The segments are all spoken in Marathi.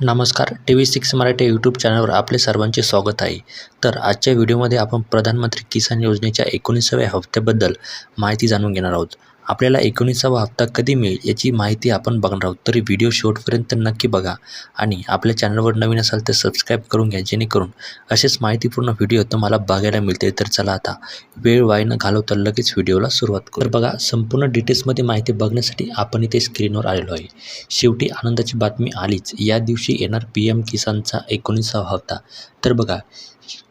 नमस्कार T V six Marathi YouTube चॅनलवर आपले सर्वांचे स्वागत आहे. तर आजच्या व्हिडिओमध्ये आपण प्रधानमंत्री किसान योजनेच्या एकोणीसाव्या हप्त्याबद्दल माहिती जाणून घेणार आहोत. आपल्याला एकोणीसावा हप्ता कधी मिळेल याची माहिती आपण बघणार आहोत. तरी व्हिडिओ शेवटपर्यंत नक्की बघा आणि आपल्या चॅनलवर नवीन असाल तर सबस्क्राईब करून घ्या जेणेकरून असेच माहितीपूर्ण व्हिडिओ तुम्हाला बघायला मिळते तर चला आता वेळ वाया न घालवता लगेच व्हिडिओला सुरुवात करू. तर बघा संपूर्ण डिटेल्समध्ये माहिती बघण्यासाठी आपण इथे स्क्रीनवर आलेलो आहे. शेवटी आनंदाची बातमी आलीच. या दिवशी येणार पी एम किसानचा एकोणीसावा हप्ता. तर बघा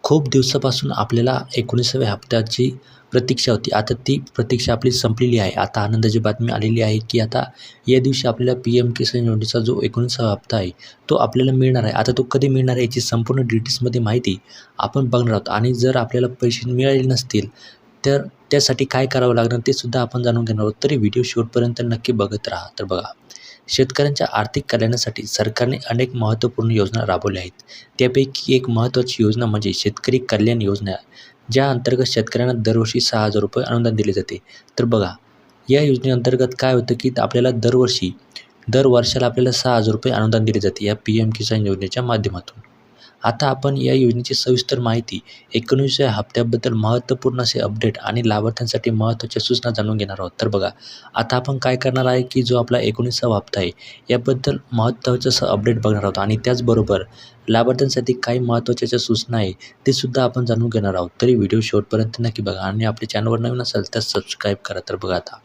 खूप दिवसापासून आपल्याला एकोणीसाव्या हप्त्याची प्रतीक्षा होती. आता ती प्रतीक्षा आपली संपलेली आहे. आता आनंदाची बातमी आलेली आहे की आता या दिवशी आपल्याला पी एम किसान योजनेचा जो एकोणीसावा हप्ता आहे तो आपल्याला मिळणार आहे. आता तो कधी मिळणार आहे याची संपूर्ण डिटेल्समध्ये माहिती आपण बघणार आहोत. आणि जर आपल्याला पैसे मिळाले नसतील तर त्यासाठी काय करावं लागणार ते सुद्धा आपण जाणून घेणार आहोत. तरी व्हिडिओ शेवटपर्यंत नक्की बघत राहा. तर बघा शेतकऱ्यांच्या आर्थिक कल्याणासाठी सरकारने अनेक महत्त्वपूर्ण योजना राबवल्या आहेत. त्यापैकी एक महत्त्वाची योजना म्हणजे शेतकरी कल्याण योजना. ज्या अंतर्गत शेतकऱ्यांना दरवर्षी सहा हजार रुपये अनुदान दिले जाते. तर बघा या योजनेअंतर्गत काय होतं की आपल्याला दरवर्षी दर वर्षाला आपल्याला सहा हजार रुपये अनुदान दिले जाते या पी एम किसान योजनेच्या माध्यमातून. आता आपण या योजनेची सविस्तर माहिती एकोणीसव्या हप्त्याबद्दल महत्त्वपूर्ण असे अपडेट आणि लाभार्थ्यांसाठी महत्त्वाच्या सूचना जाणून घेणार आहोत. तर बघा आता आपण काय करणार आहे की जो आपला एकोणीसावा हप्ता आहे याबद्दल महत्त्वाचं असं अपडेट बघणार आहोत आणि त्याचबरोबर लाभार्थ्यांसाठी काही महत्त्वाच्या ज्या सूचना आहे ते सुद्धा आपण जाणून घेणार आहोत. तरी व्हिडिओ शेवटपर्यंत नक्की बघा आणि आपल्या चॅनलवर नवीन असेल तर सबस्क्राईब करा. तर बघा आता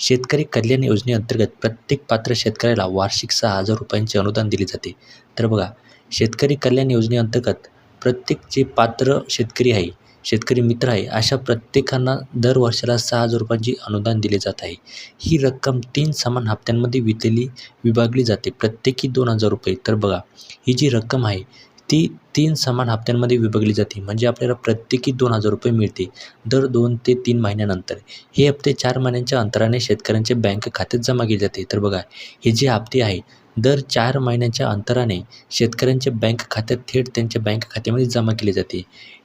शेतकरी कल्याण योजनेअंतर्गत प्रत्येक पात्र शेतकऱ्याला वार्षिक सहा हजार रुपयांचे अनुदान दिले जाते. तर बघा शेतकरी कल्याण योजनेअंतर्गत प्रत्येक जे पात्र शेतकरी आहे शेतकरी मित्र आहे अशा प्रत्येकांना दर वर्षाला सहा हजार रुपयांची अनुदान दिले जात आहे. ही रक्कम तीन समान हप्त्यांमध्ये वितली विभागली जाते. प्रत्येकी दोन हजार रुपये. तर बघा ही जी रक्कम आहे ती तीन समान हप्त्यांमध्ये विभागली जाते. म्हणजे आपल्याला प्रत्येकी दोन हजार रुपये मिळते दर दोन ते तीन महिन्यानंतर. हे हप्ते चार महिन्यांच्या अंतराने शेतकऱ्यांच्या बँक खात्यात जमा केले जाते. तर बघा हे जे हप्ते आहे दर चार महिन्यांच्या अंतराने शेतकऱ्यांच्या बँक खात्यात थेट त्यांच्या बँक खात्यामध्ये जमा केले जाते.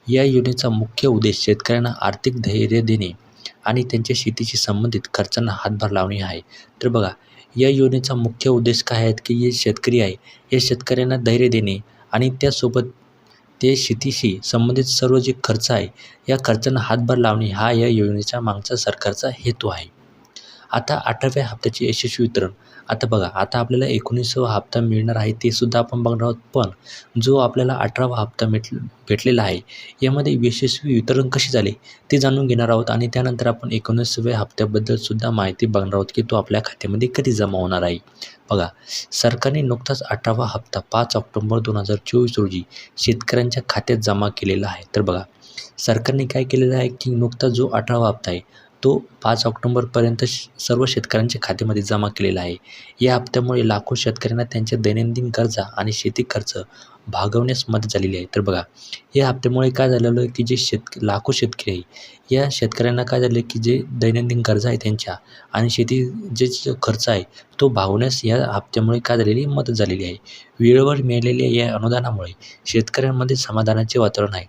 या योजनेचा मुख्य उद्देश शेतकऱ्यांना आर्थिक धैर्य देणे आणि त्यांच्या शेतीशी संबंधित खर्चांना हातभार लावणे आहे. तर बघा या योजनेचा मुख्य उद्देश काय आहेत की हे शेतकरी आहे या शेतकऱ्यांना धैर्य देणे आणि त्यासोबत ते शेतीशी संबंधित सर्व जे खर्च आहे या खर्चांना हातभार लावणे हा या योजनेच्या मागचा सरकारचा हेतू आहे. आता अठराव्या हप्त्याचे यशस्वी वितरण. आता बघा आता आपल्याला एकोणीसावा हप्ता मिळणार आहे ते सुद्धा आपण बघणार आहोत. पण जो आपल्याला अठरावा हप्ता भेट भेटलेला आहे यामध्ये यशस्वी वितरण कसे झाले ते जाणून घेणार आहोत आणि त्यानंतर आपण एकोणीसाव्या हप्त्याबद्दल सुद्धा माहिती बघणार आहोत की तो आपल्या खात्यामध्ये कधी जमा होणार आहे. बघा सरकारने नुकताच अठरावा हप्ता पाच ऑक्टोंबर दोन हजार चोवीस रोजी शेतकऱ्यांच्या खात्यात जमा केलेला आहे. तर बघा सरकारने काय केलेलं आहे की नुकताच जो अठरावा हप्ता आहे तो पाच ऑक्टोंबरपर्यंत श सर्व शेतकऱ्यांच्या खात्यामध्ये जमा केलेला आहे. या हप्त्यामुळे लाखो शेतकऱ्यांना त्यांच्या दैनंदिन गरजा आणि शेती खर्च भागवण्यास मदत झालेली आहे. तर बघा या हप्त्यामुळे काय झालेलं आहे की जे शेत लाखो शेतकरी आहे या शेतकऱ्यांना काय झालं की जे दैनंदिन गरजा आहे त्यांच्या आणि शेती जे खर्च आहे तो भागवण्यास या हप्त्यामुळे काय झालेली मदत झालेली आहे. वेळेवर मिळालेल्या या अनुदानामुळे शेतकऱ्यांमध्ये समाधानाचे वातावरण आहे.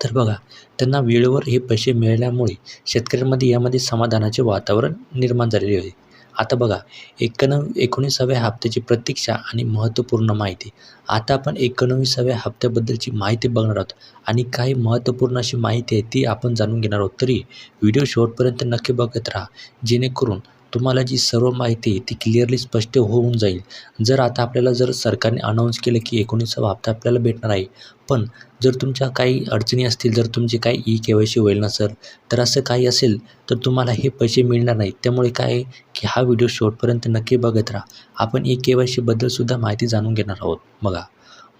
तर बघा त्यांना वेळेवर हे पैसे मिळाल्यामुळे शेतकऱ्यांमध्ये यामध्ये समाधानाचे वातावरण निर्माण झालेले आहे. आता बघा एकोण एकोणीसाव्या हप्त्याची प्रतीक्षा आणि महत्त्वपूर्ण माहिती. आता आपण एकोणवीसाव्या हप्त्याबद्दलची माहिती बघणार आहोत आणि काही महत्त्वपूर्ण अशी माहिती आहे ती आपण जाणून घेणार आहोत. तरी व्हिडिओ शेवटपर्यंत नक्की बघत राहा. जेणेकरून तुम्हाला जी सर्व माहिती ती क्लिअरली स्पष्ट होऊन जाईल. जर आता आपल्याला जर सरकारने अनाऊन्स केलं की एकोणीसावा हप्ता आपल्याला भेटणार आहे पण जर तुमच्या काही अडचणी असतील जर तुमची काही ई के वाय सी होईल नसेल तर असं काही असेल तर तुम्हाला हे पैसे मिळणार नाहीत. त्यामुळे काय आहे की हा व्हिडिओ शेवटपर्यंत नक्की बघत राहा. आपण ई के वाय सीबद्दलसुद्धा माहिती जाणून घेणार आहोत. बघा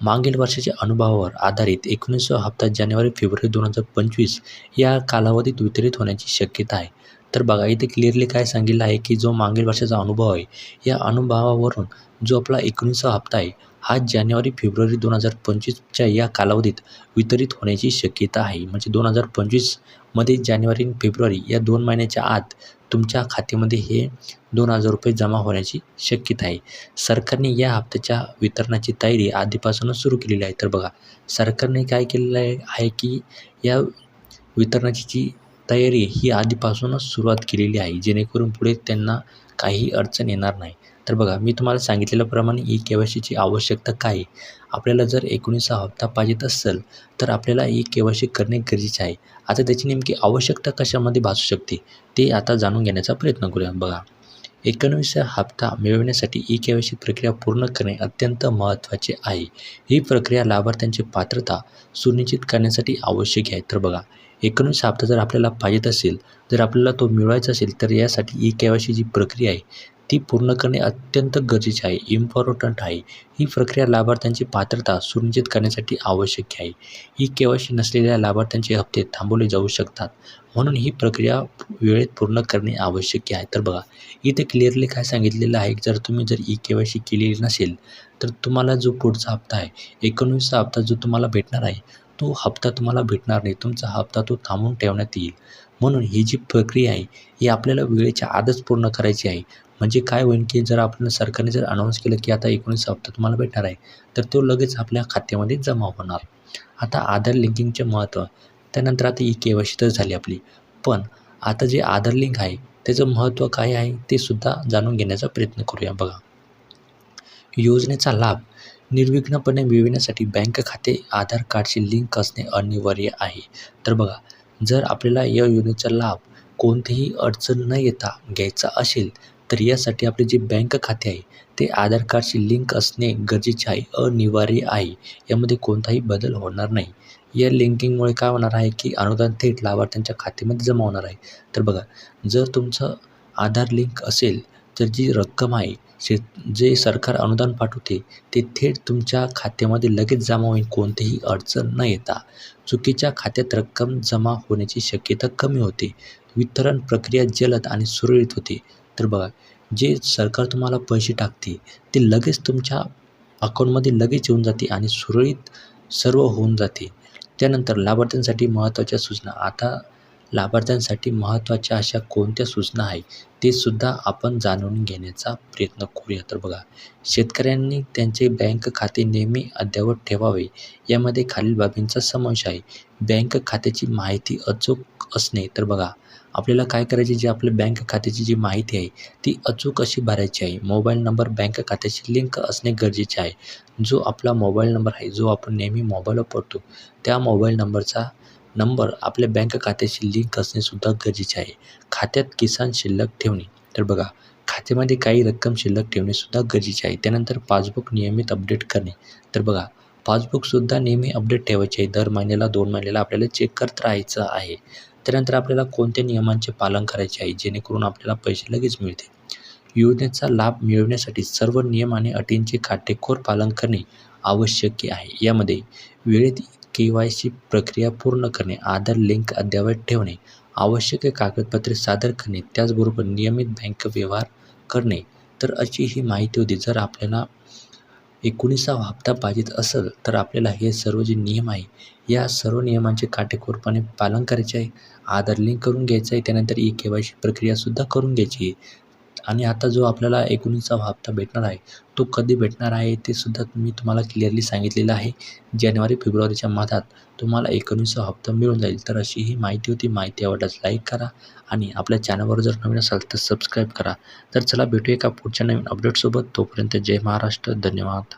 मागील वर्षाच्या अनुभवावर आधारित एकोणीसावा हप्ता जानेवारी फेब्रुवारी दोन हजार पंचवीस या कालावधीत वितरित होण्याची शक्यता आहे. तर बघा इथे क्लिअरली काय सांगितलं आहे की जो मागील वर्षाचा अनुभव आहे या अनुभवावरून जो आपला एकोणीसचा हप्ता आहे हा जानेवारी फेब्रुवारी दोन हजार पंचवीसच्या या कालावधीत वितरित होण्याची शक्यता आहे. म्हणजे दोन हजार पंचवीसमध्ये जानेवारी आणि फेब्रुवारी या दोन महिन्याच्या आत तुमच्या खात्यामध्ये हे दोन हजार रुपये जमा होण्याची शक्यता आहे. सरकारने या हप्त्याच्या वितरणाची तयारी आधीपासूनच सुरू केलेली आहे. तर बघा सरकारने काय केलेलं आहे आहे की या वितरणाची जी तयारी ही आधीपासूनच सुरुवात केलेली आहे जेणेकरून पुढे त्यांना काही अडचण येणार नाही. तर बघा मी तुम्हाला सांगितलेल्याप्रमाणे ई के वाय सीची आवश्यकता काय आहे? आपल्याला जर एकोणीसा हप्ता पाहिजेत असेल तर आपल्याला ई के वाय सी करणे गरजेचे आहे. आता त्याची नेमकी आवश्यकता कशामध्ये भासू शकते ते आता जाणून घेण्याचा प्रयत्न करूया. बघा एकोणवीसचा हप्ता मिळवण्यासाठी ई के वाय सी प्रक्रिया पूर्ण करणे अत्यंत महत्त्वाचे आहे. ही प्रक्रिया लाभार्थ्यांची पात्रता सुनिश्चित करण्यासाठी आवश्यक आहे. तर बघा एकोणवीस हप्ता जर आपल्याला पाहिजेत असेल जर आपल्याला तो मिळवायचा असेल तर यासाठी ई के वाय सी जी प्रक्रिया आहे ती पूर्ण करणे अत्यंत गरजेचे आहे इम्पॉर्टंट आहे. ही प्रक्रिया लाभार्थ्यांची पात्रता सुनिश्चित करण्यासाठी आवश्यक आहे. ई के वाय सी नसलेल्या लाभार्थ्यांचे हप्ते थांबवले जाऊ शकतात. म्हणून ही प्रक्रिया वेळेत पूर्ण करणे आवश्यक आहे. तर बघा इथे क्लिअरली काय सांगितलेलं आहे जर तुम्ही जर ई के वाय सी केलेली नसेल तर तुम्हाला जो पुढचा हप्ता आहे एकोणवीसचा हप्ता जो तुम्हाला भेटणार आहे तो हप्ता तुम्हाला भेटणार नाही. तुमचा हप्ता तो थांबून ठेवण्यात येईल. म्हणून ही जी प्रक्रिया आहे ही आपल्याला वेळेच्या आधच पूर्ण करायची आहे. म्हणजे काय होईल की जर आपण सरकारने जर अनाऊन्स केलं की आता एकोणीस हप्ता तुम्हाला भेटणार आहे तर तो लगेच आपल्या खात्यामध्ये जमा होणार. आता आधार लिंकिंगचे महत्त्व त्यानंतर आता ई के वाय सी तर झाली आपली. पण आता जे आधार लिंक आहे त्याचं महत्त्व काय आहे ते सुद्धा जाणून घेण्याचा प्रयत्न करूया बघा. योजनेचा लाभ निर्विघ्नपणे मिळविण्यासाठी बँक खाते आधार कार्डशी लिंक असणे अनिवार्य आहे. तर बघा जर आपल्याला या योजनेचा लाभ कोणतीही अडचण न येता घ्यायचा असेल तर यासाठी आपले जे बँक खाते आहे ते आधार कार्डशी लिंक असणे गरजेचे आहे अनिवार्य आहे. यामध्ये कोणताही बदल होणार नाही. या लिंकिंगमुळे काय होणार आहे की अनुदान थेट लाभार्थ्यांच्या खात्यामध्ये जमा होणार आहे. तर बघा जर तुमचं आधार लिंक असेल तर जी रक्कम आहे शे जे सरकार अनुदान पाठवते ते थेट तुमच्या खात्यामध्ये लगेच जमा होईल. कोणतीही अडचण न येता. चुकीच्या खात्यात रक्कम जमा होण्याची शक्यता कमी होते. वितरण प्रक्रिया जलद आणि सुरळीत होते. तर बघा जे सरकार तुम्हाला पैसे टाकते ते लगेच तुमच्या अकाऊंटमध्ये लगेच येऊन जाते आणि सुरळीत सर्व होऊन जाते. त्यानंतर लाभार्थ्यांसाठी महत्त्वाच्या सूचना. आता लाभार्थ्यांसाठी महत्त्वाच्या अशा कोणत्या सूचना आहे ते सुद्धा आपण जाणून घेण्याचा प्रयत्न करूया तर बघा शेतकऱ्यांनी त्यांचे बँक खाते नेहमी अद्ययावत ठेवावे यामध्ये खालील बाबींचा समावेश आहे. बँक खात्याची माहिती अचूक असणे तर बघा आपल्याला काय करायचे जे आपल्या बँक खात्याची जी माहिती आहे ती अचूक अशी भरायची आहे. मोबाईल नंबर बँक खात्याशी लिंक असणे गरजेचे आहे. जो आपला मोबाईल नंबर आहे जो आपण नेहमी मोबाईलवर पडतो त्या मोबाईल नंबरचा नंबर आपल्या बँक खात्याशी लिंक असणेसुद्धा गरजेचे आहे. खात्यात किसान शिल्लक ठेवणे. तर बघा खात्यामध्ये काही रक्कम शिल्लक ठेवणेसुद्धा गरजेचे आहे. त्यानंतर पासबुक नियमित अपडेट करणे. तर बघा पासबुकसुद्धा नेहमी अपडेट ठेवायचे आहे. दर महिन्याला दोन महिन्याला आपल्याला चेक करत राहायचं आहे. त्यानंतर आपल्याला कोणत्या नियमांचे पालन करायचे आहे जेणेकरून आपल्याला पैसे लगेच मिळते योजनेचा लाभ मिळवण्यासाठी सर्व नियम आणि अटींचे काटेकोर पालन करणे आवश्यक आहे. यामध्ये वेळेत के वाय सी प्रक्रिया पूर्ण करणे आधार लिंक अद्ययावत ठेवणे आवश्यक कागदपत्रे सादर करणे त्याचबरोबर नियमित बँक व्यवहार करणे तर अशी ही माहिती होती. जर आपल्याला एकोणीसावा हप्ता पाहिजेत असेल तर आपल्याला हे सर्व जे नियम आहे या सर्व नियमांचे काटेकोरपणे पालन करायचे आहे. आधार लिंक करून घ्यायचं आहे त्यानंतर ई के वाय सी प्रक्रियासुद्धा करून घ्यायची आहे. आणि आता जो आपल्याला एकोणीसावा हप्ता भेटणार आहे तो कधी भेटणार आहे ते सुद्धा मी तुम्हाला क्लिअरली सांगितलेलं आहे. जानेवारी फेब्रुवारीच्या मधात तुम्हाला एकोणीसावा हप्ता मिळून जाईल. तर अशी ही माहिती होती. माहिती आवडल्यास लाईक करा आणि आपल्या चॅनलवर जर नवीन असाल तर सबस्क्राईब करा. तर चला भेटूया एका पुढच्या नवीन अपडेटसोबत तोपर्यंत जय महाराष्ट्र. धन्यवाद.